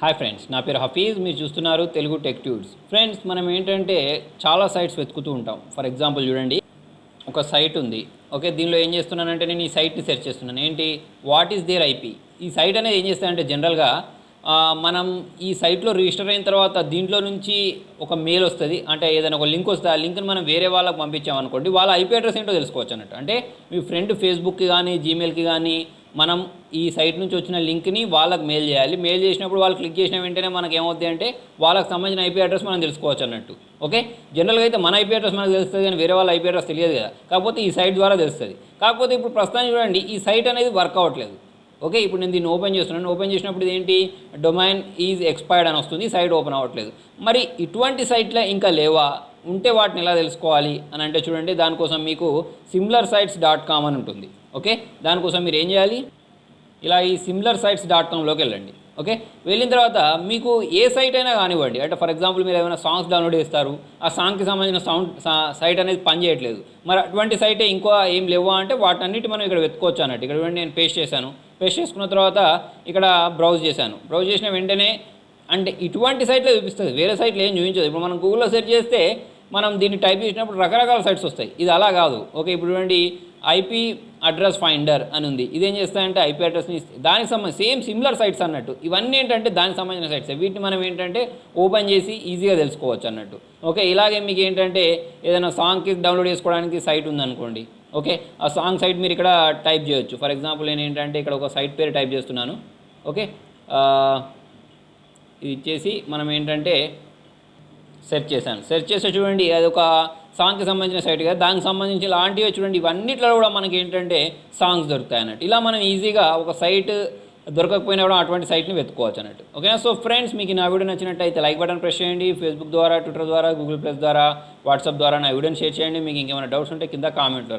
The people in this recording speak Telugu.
హాయ్ ఫ్రెండ్స్ నా పేరు హఫీజ్ మీరు చూస్తున్నారు తెలుగు టెక్ ట్యూడ్స్ ఫ్రెండ్స్ మనం ఏంటంటే చాలా సైట్స్ వెతుకుతూ ఉంటాం. ఫర్ ఎగ్జాంపుల్ చూడండి ఒక సైట్ ఉంది. ఓకే దీనిలో ఏం చేస్తున్నానంటే నేను ఈ సైట్ని సెర్చ్ చేస్తున్నాను. ఏంటి? వాట్ ఈస్ దేర్ ఐపీ ఈ సైట్ అనేది ఏం చేస్తానంటే జనరల్గా మనం ఈ సైట్లో రిజిస్టర్ అయిన తర్వాత దీంట్లో నుంచి ఒక మెయిల్ వస్తుంది. అంటే ఏదైనా ఒక లింక్ వస్తే ఆ లింక్ని మనం వేరే వాళ్ళకి పంపించామనుకోండి వాళ్ళ ఐపీ అడ్రస్ ఏంటో తెలుసుకోవచ్చు అన్నట్టు. అంటే మీ ఫ్రెండ్ ఫేస్బుక్కి కానీ జీమెయిల్కి కానీ మనం ఈ సైట్ నుంచి వచ్చిన లింక్ని వాళ్ళకి మెయిల్ చేయాలి. మెయిల్ చేసినప్పుడు వాళ్ళు క్లిక్ చేసిన వెంటనే మనకి ఏమవుతుంది అంటే వాళ్ళకి సంబంధించిన ఐపీ అడ్రస్ మనం తెలుసుకోవచ్చు అన్నట్టు. ఓకే? జనరల్గా అయితే మన ఐపీ అడ్రస్ మనకు తెలుస్తుంది కానీ వేరే వాళ్ళ ఐపీ అడ్రస్ తెలియదు కదా. కాకపోతే ఈ సైట్ ద్వారా తెలుస్తుంది. కాకపోతే ఇప్పుడు ప్రస్తుతానికి చూడండి ఈ సైట్ అనేది వర్క్ అవ్వట్లేదు. ఓకే? ఇప్పుడు నేను దీన్ని ఓపెన్ చేస్తున్నాను. ఓపెన్ చేసినప్పుడు ఏంటి డొమైన్ ఈజ్ ఎక్స్పైర్డ్ అని వస్తుంది. సైట్ ఓపెన్ అవ్వట్లేదు. మరి ఇటువంటి సైట్లే ఇంకా లేవా? ఉంటే వాటిని ఎలా తెలుసుకోవాలి అని అంటే చూడండి దానికోసం మీకు సిమ్లర్ సైట్స్ డాట్ కామ్ అని ఉంటుంది. ఓకే? దానికోసం మీరు ఏం చేయాలి? ఇలా ఈ సిమ్లర్ సైట్స్ డాట్ కామ్లోకి వెళ్ళండి. ఓకే? వెళ్ళిన తర్వాత మీకు ఏ సైట్ అయినా కానివ్వండి. అంటే ఫర్ ఎగ్జాంపుల్ మీరు ఏమైనా సాంగ్స్ డౌన్లోడ్ చేస్తారు. ఆ సాంగ్కి సంబంధించిన సౌండ్ సైట్ అనేది పనిచేయట్లేదు మరి అటువంటి సైటే ఇంకో ఏం లేవా అంటే వాటన్నిటి మనం ఇక్కడ వెతుకోవచ్చు అన్నట్టు. ఇక్కడ నేను పేస్ట్ చేశాను. పేస్ట్ చేసుకున్న తర్వాత ఇక్కడ బ్రౌజ్ చేశాను. బ్రౌజ్ చేసిన వెంటనే అంటే ఇటువంటి సైట్లో చూపిస్తుంది. వేరే సైట్లో ఏం చూపించదు. ఇప్పుడు మనం గూగుల్లో సెర్చ్ చేస్తే మనం దీన్ని టైప్ చేసినప్పుడు రకరకాల సైట్స్ వస్తాయి. ఇది అలా కాదు. ఓకే? ఇప్పుడు చూడండి ఐపీ అడ్రస్ ఫైండర్ అని ఉంది. ఇదేం చేస్తాయంటే ఐపీ అడ్రస్ని దానికి సంబంధించి సేమ్ సిమిలర్ సైట్స్ అన్నట్టు. ఇవన్నీ ఏంటంటే దానికి సంబంధించిన సైట్స్. వీటిని మనం ఏంటంటే ఓపెన్ చేసి ఈజీగా తెలుసుకోవచ్చు అన్నట్టు. ఓకే ఇలాగే మీకు ఏంటంటే ఏదైనా సాంగ్కి డౌన్లోడ్ చేసుకోవడానికి సైట్ ఉందనుకోండి. ఓకే ఆ సాంగ్ సైట్ మీరు ఇక్కడ టైప్ చేయొచ్చు. ఫర్ ఎగ్జాంపుల్ నేను ఏంటంటే ఇక్కడ ఒక సైట్ పేరు టైప్ చేస్తున్నాను. ఓకే ఇది ఇచ్చేసి మనం ఏంటంటే సెర్చ్ చేశాను. సెర్చ్ చేస్తే చూడండి అది ఒక సాంగ్కి సంబంధించిన సైట్ కదా దానికి సంబంధించి లాంటివి చూడండి. ఇవన్నిట్లో కూడా మనకి ఏంటంటే సాంగ్స్ దొరుకుతాయి అన్నట్టు. ఇలా మనం ఈజీగా ఒక సైట్ దొరకకపోయినా కూడా అటువంటి సైట్ని వెతుకోవచ్చు అన్నట్టు. ఓకేనా? సో ఫ్రెండ్స్ మీకు నా వీడియో నచ్చినట్టయితే లైక్ బటన్ ప్రెస్ చేయండి. ఫేస్బుక్ ద్వారా ట్విట్టర్ ద్వారా గూగుల్ ప్లస్ ద్వారా వాట్సాప్ ద్వారా నా వీడియోని షేర్ చేయండి. మీకు ఇంకేమైనా డౌట్స్ ఉంటే కింద కామెంట్లో